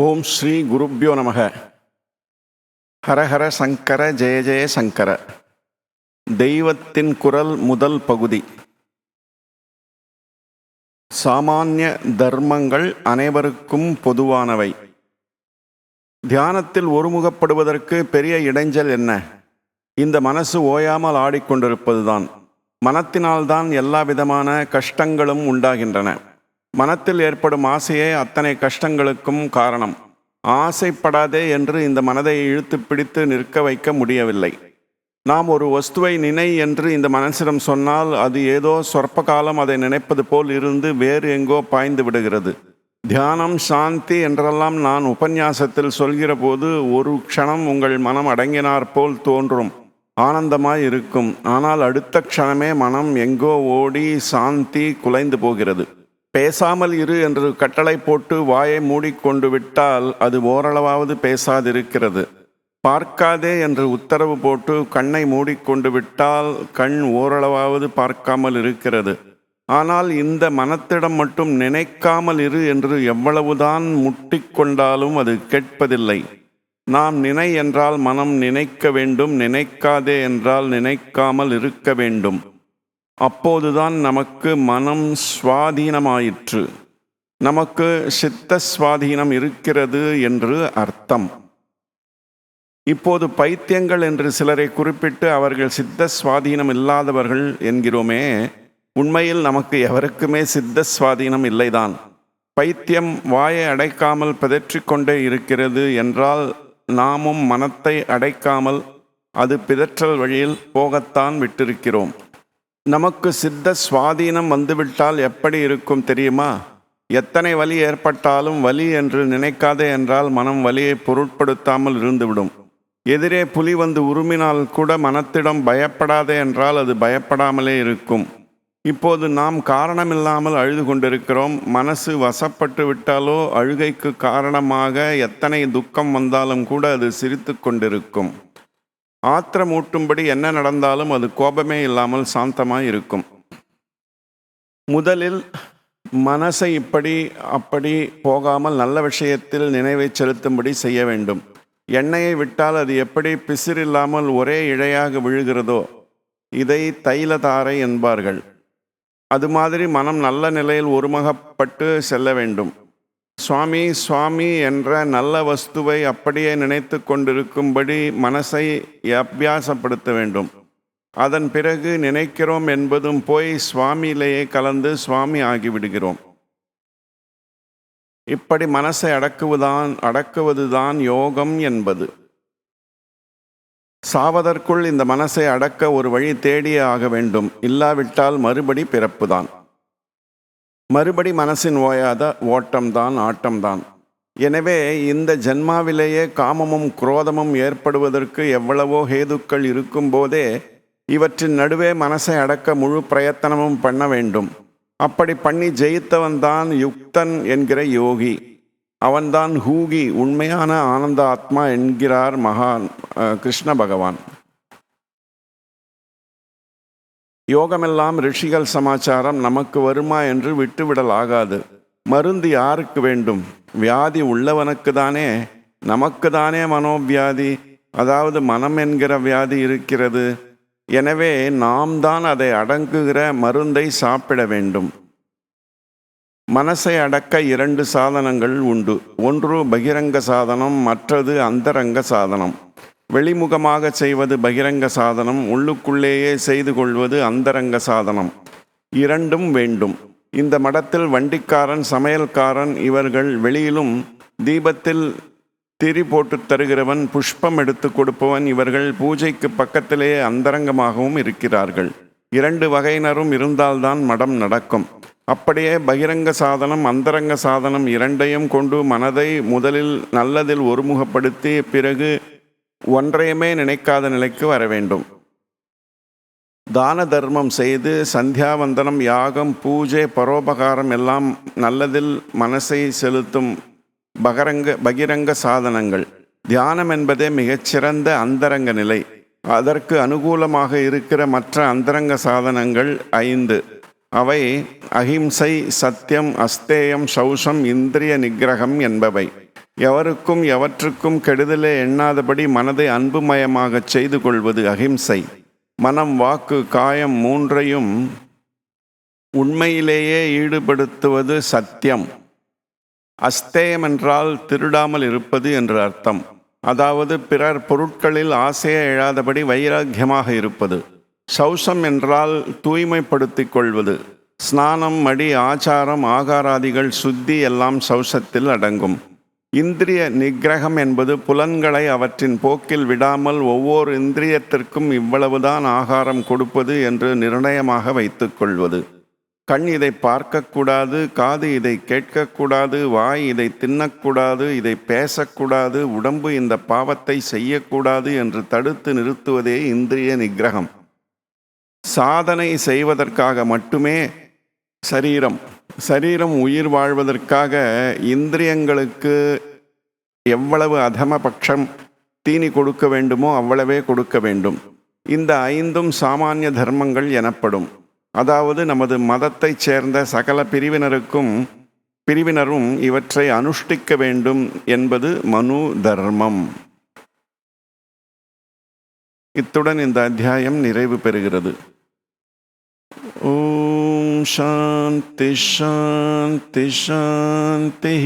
ஓம் ஸ்ரீ குருப்யோ நமக. ஹரஹர சங்கர ஜெய ஜெய சங்கர. தெய்வத்தின் குரல் முதல் பகுதி. சாமானிய தர்மங்கள் அனைவருக்கும் பொதுவானவை. தியானத்தில் ஒருமுகப்படுவதற்கு பெரிய இடைஞ்சல் என்ன? இந்த மனசு ஓயாமல் ஆடிக்கொண்டிருப்பதுதான். மனத்தினால்தான் எல்லா விதமான கஷ்டங்களும் உண்டாகின்றன. மனத்தில் ஏற்படும் ஆசையே அத்தனை கஷ்டங்களுக்கும் காரணம். ஆசைப்படாதே என்று இந்த மனதை இழுத்து பிடித்து நிற்க வைக்க முடியவில்லை. நாம் ஒரு வஸ்துவை நினை என்று இந்த மனசிடம் சொன்னால் அது ஏதோ சொற்ப காலம் அதை நினைப்பது போல் இருந்து வேறு எங்கோ பாய்ந்து விடுகிறது. தியானம் சாந்தி என்றெல்லாம் நான் உபன்யாசத்தில் சொல்கிற போது ஒரு க்ஷணம் உங்கள் மனம் அடங்கினார் போல் தோன்றும். ஆனந்தமாய் இருக்கும். ஆனால் அடுத்த க்ஷணமே மனம் எங்கோ ஓடி சாந்தி குலைந்து போகிறது. பேசாமல் இரு என்று கட்டளை போட்டு வாயை மூடிக்கொண்டு விட்டால் அது ஓரளவாவது பேசாதிருக்கிறது. பார்க்காதே என்று உத்தரவு போட்டு கண்ணை மூடிக்கொண்டு விட்டால் கண் ஓரளவாவது பார்க்காமல் இருக்கிறது. ஆனால் இந்த மனத்திடம் மட்டும் நினைக்காமல் இரு என்று எவ்வளவுதான் முட்டிக்கொண்டாலும் அது கேட்பதில்லை. நாம் நினை என்றால் மனம் நினைக்க வேண்டும் நினைக்காதே என்றால் நினைக்காமல் இருக்க வேண்டும். அப்போதுதான் நமக்கு மனம் சுவாதீனமாயிற்று. நமக்கு சித்த சுவாதீனம் இருக்கிறது என்று அர்த்தம். இப்போது பைத்தியங்கள் என்று சிலரை குறிப்பிட்டு அவர்கள் சித்த சுவாதீனம் இல்லாதவர்கள் என்கிறோமே உண்மையில் நமக்கு எவருக்குமே சித்த சுவாதீனம் இல்லைதான். பைத்தியம் வாயை அடைக்காமல் பிதற்றிக்கொண்டே இருக்கிறது என்றால் நாமும் மனத்தை அடைக்காமல் அது பிதற்றல் வழியில் போகத்தான் விட்டிருக்கிறோம். நமக்கு சித்த சுவாதீனம் வந்துவிட்டால் எப்படி இருக்கும் தெரியுமா? எத்தனை வலி ஏற்பட்டாலும் வலி என்று நினைக்காதே என்றால் மனம் வலியை பொருட்படுத்தாமல் இருந்துவிடும். எதிரே புலி வந்து உருமினால் கூட மனத்திடம் பயப்படாதே என்றால் அது பயப்படாமலே இருக்கும். இப்போது நாம் காரணமில்லாமல் அழுது கொண்டிருக்கிறோம். மனசு வசப்பட்டு விட்டாலோ அழுகைக்கு காரணமாக எத்தனை துக்கம் வந்தாலும் கூட அது சிரித்து கொண்டிருக்கும். ஆத்திரமூட்டும்படி என்ன நடந்தாலும் அது கோபமே இல்லாமல் சாந்தமாக இருக்கும். முதலில் மனசை இப்படி அப்படி போகாமல் நல்ல விஷயத்தில் நினைவை செலுத்தும்படி செய்ய வேண்டும். எண்ணெயை விட்டால் அது எப்படி பிசிறில்லாமல் ஒரே இழையாக விழுகிறதோ இதை தைலதாரை என்பார்கள். அது மாதிரி மனம் நல்ல நிலையில் ஒருமுகப்பட்டு செல்ல வேண்டும். சுவாமி சுவாமி என்ற நல்ல வஸ்துவை அப்படியே நினைத்து கொண்டிருக்கும்படி மனசை அபியாசப்படுத்த வேண்டும். அதன் பிறகு நினைக்கிறோம் என்பதும் போய் சுவாமியிலேயே கலந்து சுவாமி ஆகிவிடுகிறோம். இப்படி மனசை அடக்குவதான் அடக்குவதுதான் யோகம் என்பது. சாவதற்குள் இந்த மனசை அடக்க ஒரு வழி தேடியே ஆக வேண்டும். இல்லாவிட்டால் மறுபடி பிறப்புதான். மறுபடி மனசின் ஓயாத ஓட்டம்தான் ஆட்டம்தான். எனவே இந்த ஜென்மாவிலேயே காமமும் குரோதமும் ஏற்படுவதற்கு எவ்வளவோ ஹேதுக்கள் இருக்கும்போதே இவற்றின் நடுவே மனசை அடக்க முழு பிரயத்தனமும் பண்ண வேண்டும். அப்படி பண்ணி ஜெயித்தவன் தான் யுக்தன் என்கிற யோகி. அவன்தான் ஹூகி உண்மையான ஆனந்த ஆத்மா என்கிறார் மகான் கிருஷ்ண பகவான். யோகமெல்லாம் ரிஷிகள் சமாச்சாரம் நமக்கு வருமா என்று விட்டுவிடல் ஆகாது மருந்து யாருக்கு வேண்டும்? வியாதி உள்ளவனுக்கு தானே. நமக்கு தானே மனோவியாதி. அதாவது மனம் என்கிற வியாதி இருக்கிறது. எனவே நாம் தான் அதை அடங்குகிற மருந்தை சாப்பிட வேண்டும். மனசை அடக்க இரண்டு சாதனங்கள் உண்டு. ஒன்று பகிரங்க சாதனம் மற்றது அந்தரங்க சாதனம். வெளிமுகமாக செய்வது பகிரங்க சாதனம் உள்ளுக்குள்ளேயே செய்து கொள்வது அந்தரங்க சாதனம். இரண்டும் வேண்டும். இந்த மடத்தில் வண்டிக்காரன் சமையல்காரன் இவர்கள் வெளியிலும் தீபத்தில் திரி போட்டு தருகிறவன் புஷ்பம் எடுத்து கொடுப்பவன் இவர்கள் பூஜைக்கு பக்கத்திலேயே அந்தரங்கமாகவும் இருக்கிறார்கள். இரண்டு வகையினரும் இருந்தால்தான் மடம் நடக்கும். அப்படியே பகிரங்க சாதனம் அந்தரங்க சாதனம் இரண்டையும் கொண்டு மனதை முதலில் நல்லதில் ஒருமுகப்படுத்தி பிறகு ஒன்றையுமே நினைக்காத நிலைக்கு வர வேண்டும். தான தர்மம் செய்து சந்தியாவந்தனம் யாகம் பூஜை பரோபகாரம் எல்லாம் நல்லதில் மனசை செலுத்தும் பகரங்க பகிரங்க சாதனங்கள். தியானம் என்பதே மிகச்சிறந்த அந்தரங்க நிலை. அதற்கு அனுகூலமாக இருக்கிற மற்ற அந்தரங்க சாதனங்கள் ஐந்து. அவை அகிம்சை சத்தியம் அஸ்தேயம் சௌசம் இந்திரிய நிகிரகம் என்பவை. எவருக்கும் எவற்றுக்கும் கெடுதலே எண்ணாதபடி மனதை அன்புமயமாகச் செய்து கொள்வது அகிம்சை. மனம் வாக்கு காயம் மூன்றையும் உண்மையிலேயே ஈடுபடுத்துவது சத்தியம். அஸ்தேயம் என்றால் திருடாமல் இருப்பது என்று அர்த்தம். அதாவது பிறர் பொருட்களில் ஆசையை எழாதபடி வைராக்கியமாக இருப்பது. சௌசம் என்றால் தூய்மைப்படுத்திக் கொள்வது. ஸ்நானம் மடி ஆச்சாரம் ஆகாராதிகள் சுத்தி எல்லாம் சௌசத்தில் அடங்கும். இந்திரிய நிகிரகம் என்பது புலன்களை அவற்றின் போக்கில் விடாமல் ஒவ்வொரு இந்திரியத்திற்கும் இவ்வளவுதான் ஆகாரம் கொடுப்பது என்று நிர்ணயமாக வைத்துக்கொள்வது கண் இதை பார்க்கக்கூடாது காது இதை கேட்கக்கூடாது வாய் இதை தின்னக்கூடாது இதை பேசக்கூடாது உடம்பு இந்த பாவத்தை செய்யக்கூடாது என்று தடுத்து நிறுத்துவதே இந்திரிய நிகிரகம் சாதனை செய்வதற்காக மட்டுமே சரீரம். சரீரம் உயிர் வாழ்வதற்காக இந்திரியங்களுக்கு எவ்வளவு அதம பட்சம் தீனி கொடுக்க வேண்டுமோ அவ்வளவே கொடுக்க வேண்டும். இந்த ஐந்தும் சாமானிய தர்மங்கள் எனப்படும். அதாவது நமது மதத்தைச் சேர்ந்த சகல பிரிவினருக்கும் பிரிவினரும் இவற்றை அனுஷ்டிக்க வேண்டும் என்பது மனு தர்மம். இத்துடன் இந்த அத்தியாயம் நிறைவு பெறுகிறது. ஓ சாந்தி சாந்தி சாந்தி